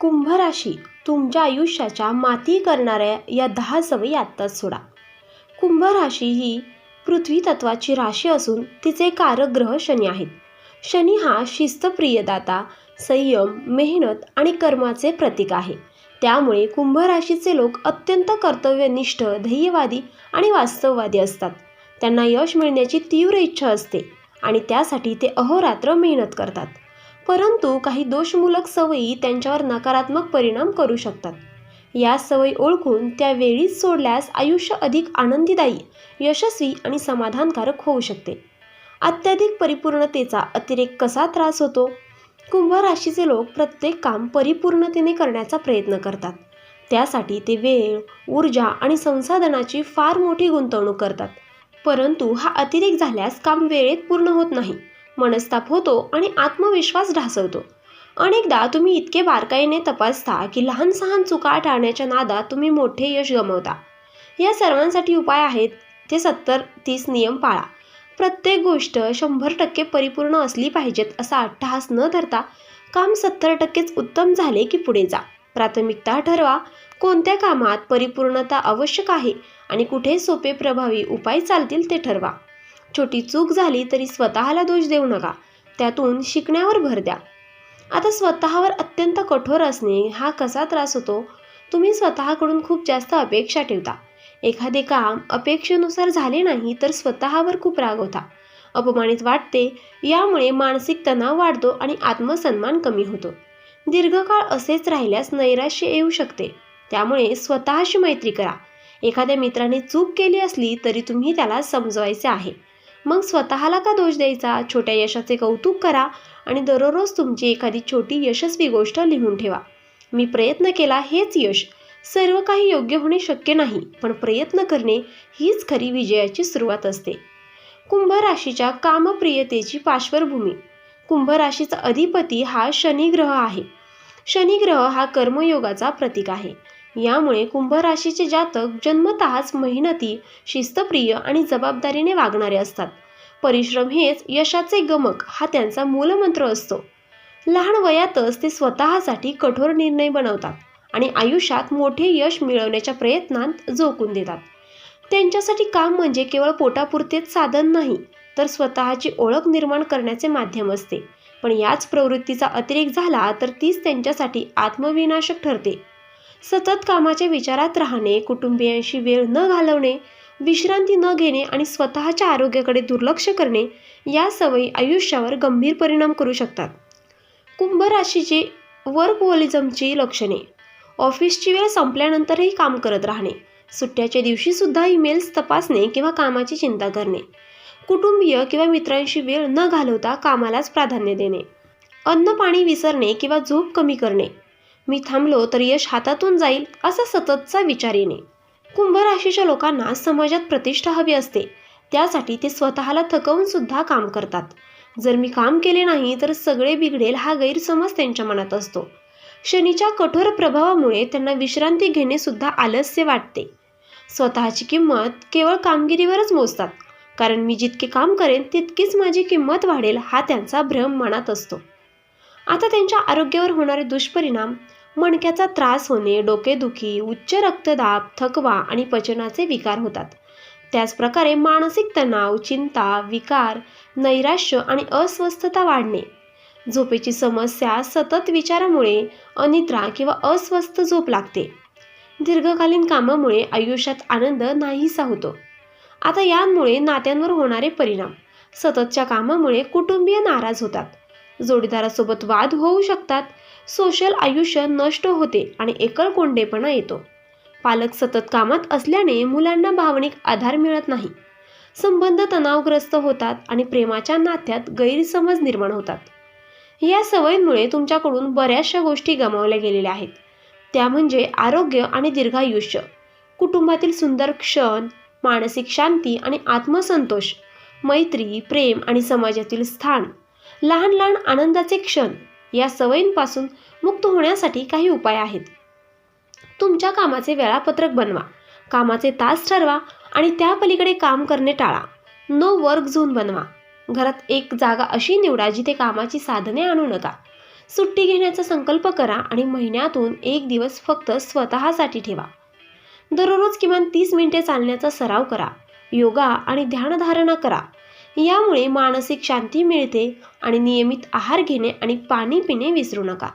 कुंभ राशी तुमच्या आयुष्याच्या माती करणाऱ्या या दहा सवयी आत्ताच सोडा. कुंभ राशी ही पृथ्वी तत्वाची राशी असून तिचे कारक ग्रह शनी आहेत. शनी हा शिस्तप्रियदाता संयम मेहनत आणि कर्माचे प्रतीक आहे. त्यामुळे कुंभ राशीचे लोक अत्यंत कर्तव्यनिष्ठ ध्येयवादी आणि वास्तववादी असतात. त्यांना यश मिळण्याची तीव्र इच्छा असते आणि त्यासाठी ते अहोरात्र मेहनत करतात. परंतु काही दोषमूलक सवयी त्यांच्यावर नकारात्मक परिणाम करू शकतात. या सवयी ओळखून त्या वेळीच सोडल्यास आयुष्य अधिक आनंदीदायी यशस्वी आणि समाधानकारक होऊ शकते. अत्याधिक परिपूर्णतेचा अतिरेक कसा त्रास होतो? कुंभ राशीचे लोक प्रत्येक काम परिपूर्णतेने करण्याचा प्रयत्न करतात. त्यासाठी ते वेळ ऊर्जा आणि संसाधनाची फार मोठी गुंतवणूक करतात. परंतु हा अतिरेक झाल्यास काम वेळेत पूर्ण होत नाही. मनस्ताप होतो आणि आत्मविश्वास ढासवतो अनेकदा तुम्ही इतके बारकाईने तपासता की लहान सहान चुका टाळण्याच्या नादात तुम्ही मोठे यश गमावता. या सर्वांसाठी उपाय आहेत ते सत्तर तीस नियम पाळा. प्रत्येक गोष्ट शंभर टक्के परिपूर्ण असली पाहिजेत असा अट्टहास न धरता काम सत्तर टक्केच उत्तम झाले की पुढे जा. प्राथमिकता ठरवा कोणत्या कामात परिपूर्णता आवश्यक आहे आणि कुठे सोपे प्रभावी उपाय चालतील ते ठरवा. छोटी चूक झाली तरी स्वतःला दोष देऊ नका. त्यातून शिकण्यावर भर द्या. आता स्वतःवर अत्यंत कठोर असणे हा कसा त्रास होतो? तुम्ही स्वतःकडून खूप जास्त अपेक्षा ठेवता. एखादे काम अपेक्षेनुसार झाले नाही तर स्वतःवर खूप राग होता. अपमानित वाटते यामुळे मानसिक तणाव वाढतो आणि आत्मसन्मान कमी होतो. दीर्घकाळ असेच राहिल्यास नैराश्य येऊ शकते. त्यामुळे स्वतःशी मैत्री करा. एखाद्या मित्राने चूक केली असली तरी तुम्ही त्याला समजवायचे आहे. मग स्वतःला का दोष द्यायचा? छोट्या यशाचे कौतुक करा आणि दररोज तुमची एखादी छोटी यशस्वी गोष्ट लिहून ठेवा. मी प्रयत्न केला हेच यश. सर्व काही योग्य होणे शक्य नाही पण प्रयत्न करणे हीच खरी विजयाची सुरुवात असते. कुंभ राशीच्या कामप्रियतेची पार्श्वभूमी. कुंभ राशीचा अधिपती हा शनिग्रह आहे. शनिग्रह हा कर्मयोगाचा प्रतीक आहे. यामुळे कुंभ राशीचे जातक जन्मतःच मेहनती शिस्तप्रिय आणि जबाबदारीने वागणारे असतात. परिश्रम हेच यशाचे गमक हा त्यांचा मूलमंत्र असतो. लहान वयातच ते स्वतःसाठी कठोर निर्णय बनवतात आणि आयुष्यात मोठे यश मिळवण्याच्या प्रयत्नांत झोकून देतात. त्यांच्यासाठी काम म्हणजे केवळ पोटापुरतेच साधन नाही तर स्वतःची ओळख निर्माण करण्याचे माध्यम असते. पण याच प्रवृत्तीचा अतिरेक झाला तर तीच त्यांच्यासाठी आत्मविनाशक ठरते. सतत कामाच्या विचारात राहणे कुटुंबियांशी वेळ न घालवणे विश्रांती न घेणे आणि स्वतःच्या आरोग्याकडे दुर्लक्ष करणे या सवयी आयुष्यावर गंभीर परिणाम करू शकतात. कुंभ राशीची वर्कहोलिझमची लक्षणे. ऑफिसची वेळ संपल्यानंतरही काम करत राहणे. सुट्ट्याच्या दिवशीसुद्धा ईमेल्स तपासणे किंवा कामाची चिंता करणे. कुटुंबीय किंवा मित्रांशी वेळ न घालवता कामालाच प्राधान्य देणे. अन्न पाणी विसरणे किंवा झोप कमी करणे. मी थांबलो तर यश हातातून जाईल असा सततचा विचार येणे. कुंभ राशीच्या लोकांना समाजात प्रतिष्ठा हवी असते. त्यासाठी ते स्वतःला थकवून सुद्धा काम करतात. जर मी काम केले नाही तर सगळे बिघडेल हा गैरसमज त्यांच्या मनात असतो. शनीच्या कठोर प्रभावामुळे त्यांना विश्रांती घेणे सुद्धा आलस्य वाटते. स्वतःची किंमत केवळ कामगिरीवरच मोजतात. कारण मी जितके काम करेन तितकीच माझी किंमत वाढेल हा त्यांचा भ्रम मनात असतो. आता त्यांच्या आरोग्यावर होणारे दुष्परिणाम मणक्याचा त्रास होणे डोकेदुखी उच्च रक्तदाब थकवा आणि पचनाचे विकार होतात. त्याचप्रकारे मानसिक तणाव चिंता विकार नैराश्य आणि अस्वस्थता वाढणे. झोपेची समस्या सतत विचारामुळे अनिद्रा किंवा अस्वस्थ झोप लागते. दीर्घकालीन कामामुळे आयुष्यात आनंद नाहीसा होतो. आता यांमुळे नात्यांवर होणारे परिणाम. सततच्या कामामुळे कुटुंबीय नाराज होतात. जोडीदारासोबत वाद होऊ शकतात. सोशल आयुष्य नष्ट होते आणि एकलकोंडेपणा येतो. पालक सतत कामात असल्याने मुलांना भावनिक आधार मिळत नाही. संबंध तणावग्रस्त होतात आणि प्रेमाच्या नात्यात गैरसमज निर्माण होतात. या सवयींमुळे तुमच्याकडून बऱ्याचशा गोष्टी गमावल्या गेलेल्या आहेत. त्या म्हणजे आरोग्य आणि दीर्घायुष्य. कुटुंबातील सुंदर क्षण मानसिक शांती आणि आत्मसंतोष मैत्री प्रेम आणि समाजातील स्थान लहान लहान आनंदाचे क्षण या सवयींपासून मुक्त होण्यासाठी काही उपाय आहेत. तुमच्या कामाचे वेळापत्रक बनवा. कामाचे तास ठरवा आणि त्या पलीकडे काम करणे टाळा. नो वर्क झोन बनवा. घरात एक जागा अशी निवडा जिथे कामाची साधने आणू नका. सुट्टी घेण्याचा संकल्प करा आणि महिन्यातून एक दिवस फक्त स्वतःसाठी ठेवा. दररोज किमान तीस मिनिटे चालण्याचा सराव करा. योगा आणि ध्यानधारणा करा. यामुळे मानसिक शांती मिळते आणि नियमित आहार घेणे आणि पाणी पिणे विसरू नका.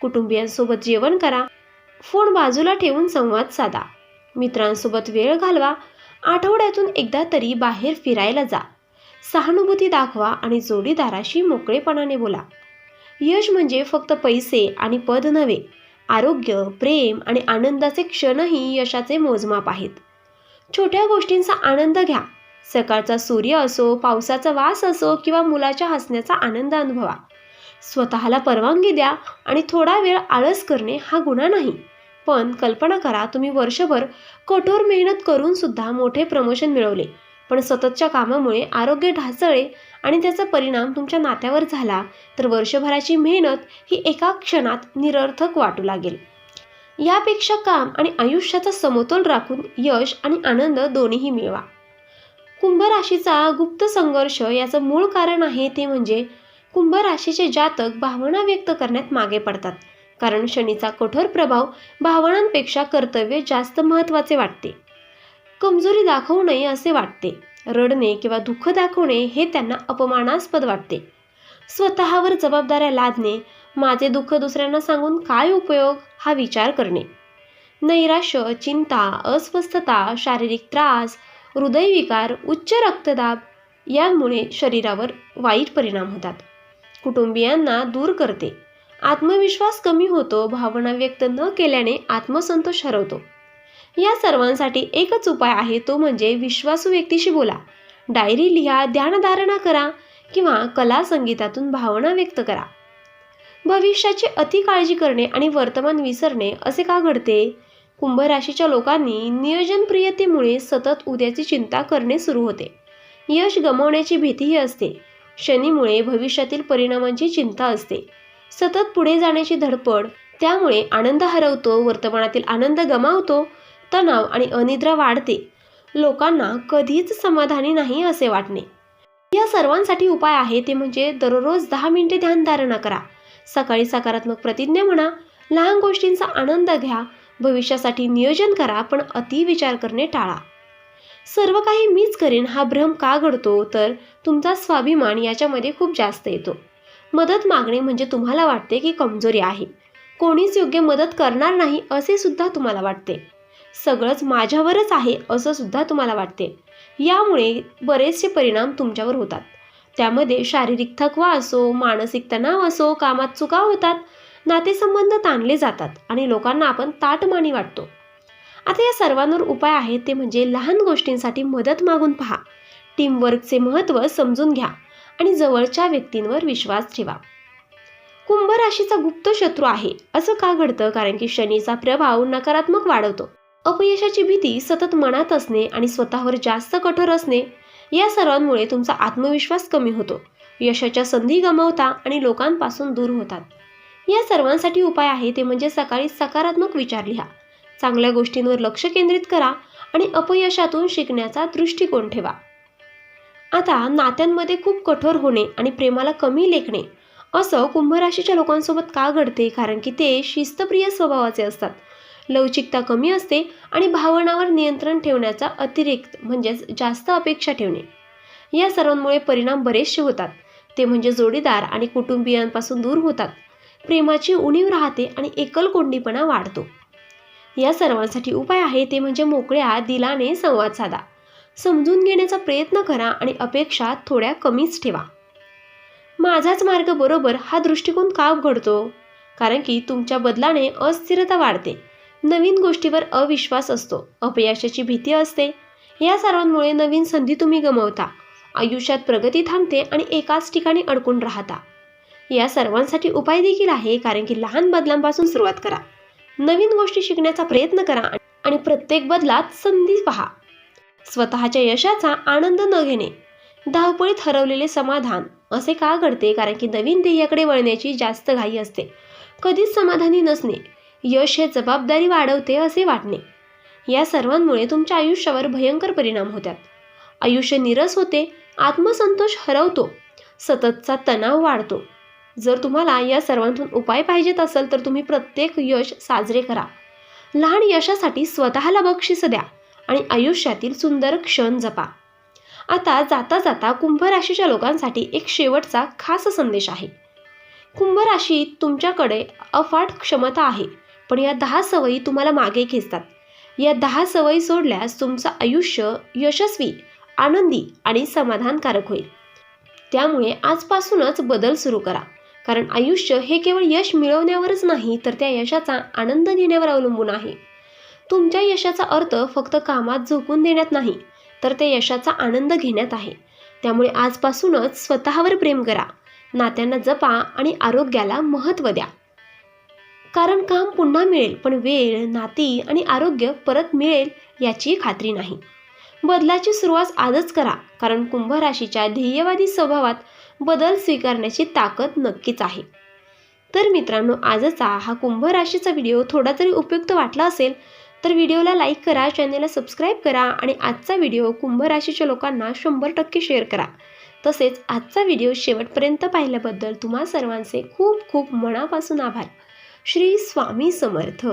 कुटुंबियांसोबत जेवण करा. फोन बाजूला ठेवून संवाद साधा. मित्रांसोबत वेळ घालवा. आठवड्यातून एकदा तरी बाहेर फिरायला जा. सहानुभूती दाखवा आणि जोडीदाराशी मोकळेपणाने बोला. यश म्हणजे फक्त पैसे आणि पद नव्हे आरोग्य प्रेम आणि आनंदाचे क्षणही यशाचे मोजमाप आहेत. छोट्या गोष्टींचा आनंद घ्या. सकाळचा सूर्य असो पावसाचा वास असो किंवा मुलाच्या हसण्याचा आनंद अनुभवा. स्वतःला परवानगी द्या आणि थोडा वेळ आळस करणे हा गुन्हा नाही. पण कल्पना करा तुम्ही वर्षभर कठोर मेहनत करून सुद्धा मोठे प्रमोशन मिळवले. पण सततच्या कामामुळे आरोग्य ढासळले आणि त्याचा परिणाम तुमच्या नात्यावर झाला तर वर्षभराची मेहनत ही एका क्षणात निरर्थक वाटू लागेल. यापेक्षा काम आणि आयुष्याचा समतोल राखून यश आणि आनंद दोन्हीही मिळवा. कुंभ राशीचा गुप्त संघर्ष याचं मूळ कारण आहे ते म्हणजे कुंभ राशीचे जातक भावना व्यक्त करण्यात मागे पडतात. कारण शनीचा कठोर प्रभाव भावनांपेक्षा कर्तव्य जास्त महत्त्वाचे वाटते. कमजोरी दाखवू नये असे वाटते. रडणे किंवा दुःख दाखवणे हे त्यांना अपमानास्पद वाटते. स्वतःवर जबाबदाऱ्या लादणे माझे दुःख दुसऱ्यांना सांगून काय उपयोग? हा विचार करणे. नैराश्य चिंता अस्वस्थता शारीरिक त्रास हृदयविकार उच्च रक्तदाब यामुळे शरीरावर वाईट परिणाम होतात. कुटुंबियांना दूर करते. आत्मविश्वास कमी होतो भावना व्यक्त न केल्याने आत्मसंतोष हरवतो. या सर्वांसाठी एकच उपाय आहे तो म्हणजे विश्वासू व्यक्तीशी बोला. डायरी लिहा ध्यानधारणा करा किंवा कला संगीतातून भावना व्यक्त करा. भविष्याची अति काळजी करणे आणि वर्तमान विसरणे असे का घडते? कुंभ राशीच्या लोकांनी नियोजनप्रियतेमुळे सतत उद्याची चिंता करणे सुरू होते. यश गमावण्याची भीतीही असते. शनीमुळे भविष्यातील परिणामांची चिंता असते. सतत पुढे जाण्याची धडपड त्यामुळे आनंद हरवतो वर्तमानातील आनंद गमावतो तणाव आणि अनिद्रा वाढते. लोकांना कधीच समाधानी नाही असे वाटणे. या सर्वांसाठी उपाय आहे ते म्हणजे दररोज दहा मिनिटे ध्यानधारणा करा. सकाळी सकारात्मक प्रतिज्ञा म्हणा लहान गोष्टींचा आनंद घ्या भविष्यासाठी नियोजन करा पण अति विचार करणे टाळा. सर्व काही मीच करेन हा भ्रम का घडतो? तर तुमचा स्वाभिमान याच्यामध्ये खूप जास्त येतो. मदत मागणे म्हणजे तुम्हाला वाटते की कमजोरी आहे. कोणीच योग्य मदत करणार नाही असे सुद्धा तुम्हाला वाटते. सगळंच माझ्यावरच आहे असं सुद्धा तुम्हाला वाटते. यामुळे बरेचसे परिणाम तुमच्यावर होतात. त्यामध्ये शारीरिक थकवा असो मानसिक तणाव असो कामात चुका होतात नातेसंबंध ताणले जातात आणि लोकांना आपण ताटमानी वाटतो. आता या सर्वांवर उपाय आहे ते म्हणजे लहान गोष्टींसाठी मदत मागून पहा. टीमवर्कचे महत्त्व समजून घ्या आणि जवळच्या व्यक्तींवर विश्वास ठेवा. कुंभ राशीचा गुप्त शत्रू आहे. असं का घडतं? कारण की शनीचा प्रभाव नकारात्मक वाढवतो. अपयशाची भीती सतत मनात असणे आणि स्वतःवर जास्त कठोर असणे या सर्वांमुळे तुमचा आत्मविश्वास कमी होतो. यशाच्या संधी गमावता आणि लोकांपासून दूर होतात. या सर्वांसाठी उपाय आहे ते म्हणजे सकाळी सकारात्मक विचार लिहा. चांगल्या गोष्टींवर लक्ष केंद्रित करा आणि अपयशातून शिकण्याचा दृष्टिकोन ठेवा. आता नात्यांमध्ये खूप कठोर होणे आणि प्रेमाला कमी लेखणे असं कुंभराशीच्या लोकांसोबत का घडते? कारण की ते शिस्तप्रिय स्वभावाचे असतात. लवचिकता कमी असते आणि भावनावर नियंत्रण ठेवण्याचा अतिरिक्त म्हणजेच जास्त अपेक्षा ठेवणे. या सर्वांमुळे परिणाम बरेचसे होतात. ते म्हणजे जोडीदार आणि कुटुंबियांपासून दूर होतात. प्रेमाची उणीव राहते आणि एकलकोंडीपणा वाढतो. या सर्वांसाठी उपाय आहे ते म्हणजे मोकळ्या दिलाने संवाद साधा. समजून घेण्याचा प्रयत्न करा आणि अपेक्षा थोड्या कमीच ठेवा. माझाच मार्ग बरोबर हा दृष्टिकोन का घडतो कारण की तुमच्या बदलाने अस्थिरता वाढते. नवीन गोष्टीवर अविश्वास असतो. अपयशाची भीती असते. या सर्वांमुळे नवीन संधी तुम्ही गमावता. आयुष्यात प्रगती थांबते आणि एकाच ठिकाणी अडकून राहता. या सर्वांसाठी उपाय देखील आहे कारण की लहान बदलांपासून सुरुवात करा. नवीन गोष्टी शिकण्याचा प्रयत्न करा आणि प्रत्येक बदलात संधी पहा. स्वतःच्या यशाचा आनंद न घेणे धावपळीत हरवलेले समाधान असे का घडते? कारण की नवीन ध्येयाकडे वळण्याची जास्त घाई असते. कधीच समाधानी नसणे यश हे जबाबदारी वाढवते असे वाटणे. या सर्वांमुळे तुमच्या आयुष्यावर भयंकर परिणाम होतात. आयुष्य निरस होते आत्मसंतोष हरवतो सततचा तणाव वाढतो. जर तुम्हाला या सर्वांतून उपाय पाहिजेत असेल तर तुम्ही प्रत्येक यश साजरे करा. लहान यशासाठी स्वतःला बक्षीस द्या आणि आयुष्यातील सुंदर क्षण जपा. आता जाता जाता कुंभ राशीच्या लोकांसाठी एक शेवटचा खास संदेश आहे. कुंभ राशीत तुमच्याकडे अफाट क्षमता आहे पण या दहा सवयी तुम्हाला मागे खेचतात. या दहा सवयी सोडल्यास तुमचं आयुष्य यशस्वी आनंदी आणि समाधानकारक होईल. त्यामुळे आजपासूनच बदल सुरू करा. कारण आयुष्य हे केवळ यश मिळवण्यावरच नाही तर त्या यशाचा आनंद घेण्यावर अवलंबून आहे. तुमच्या यशाचा अर्थ फक्त कामात झोकून देण्यात नाही तर त्या यशाचा आनंद घेण्यात आहे. त्यामुळे आजपासूनच स्वतःवर प्रेम करा. नात्यांना जपा आणि आरोग्याला महत्त्व द्या. कारण काम पुन्हा मिळेल पण वेळ नाती आणि आरोग्य परत मिळेल याची खात्री नाही. बदलाची सुरुवात आजच करा कारण कुंभ राशीच्या ध्येयवादी स्वभावात बदल स्वीकारण्याची ताकद नक्कीच आहे. तर मित्रांनो आजचा हा कुंभ राशीचा व्हिडिओ थोडा तरी उपयुक्त वाटला असेल तर व्हिडिओला लाईक करा चॅनेलला सबस्क्राईब करा आणि आजचा व्हिडिओ कुंभ राशीच्या लोकांना शंभर टक्के शेअर करा. तसेच आजचा व्हिडिओ शेवटपर्यंत पाहिल्याबद्दल तुम्हा सर्वांचे खूप खूप मनापासून आभार. श्री स्वामी समर्थ.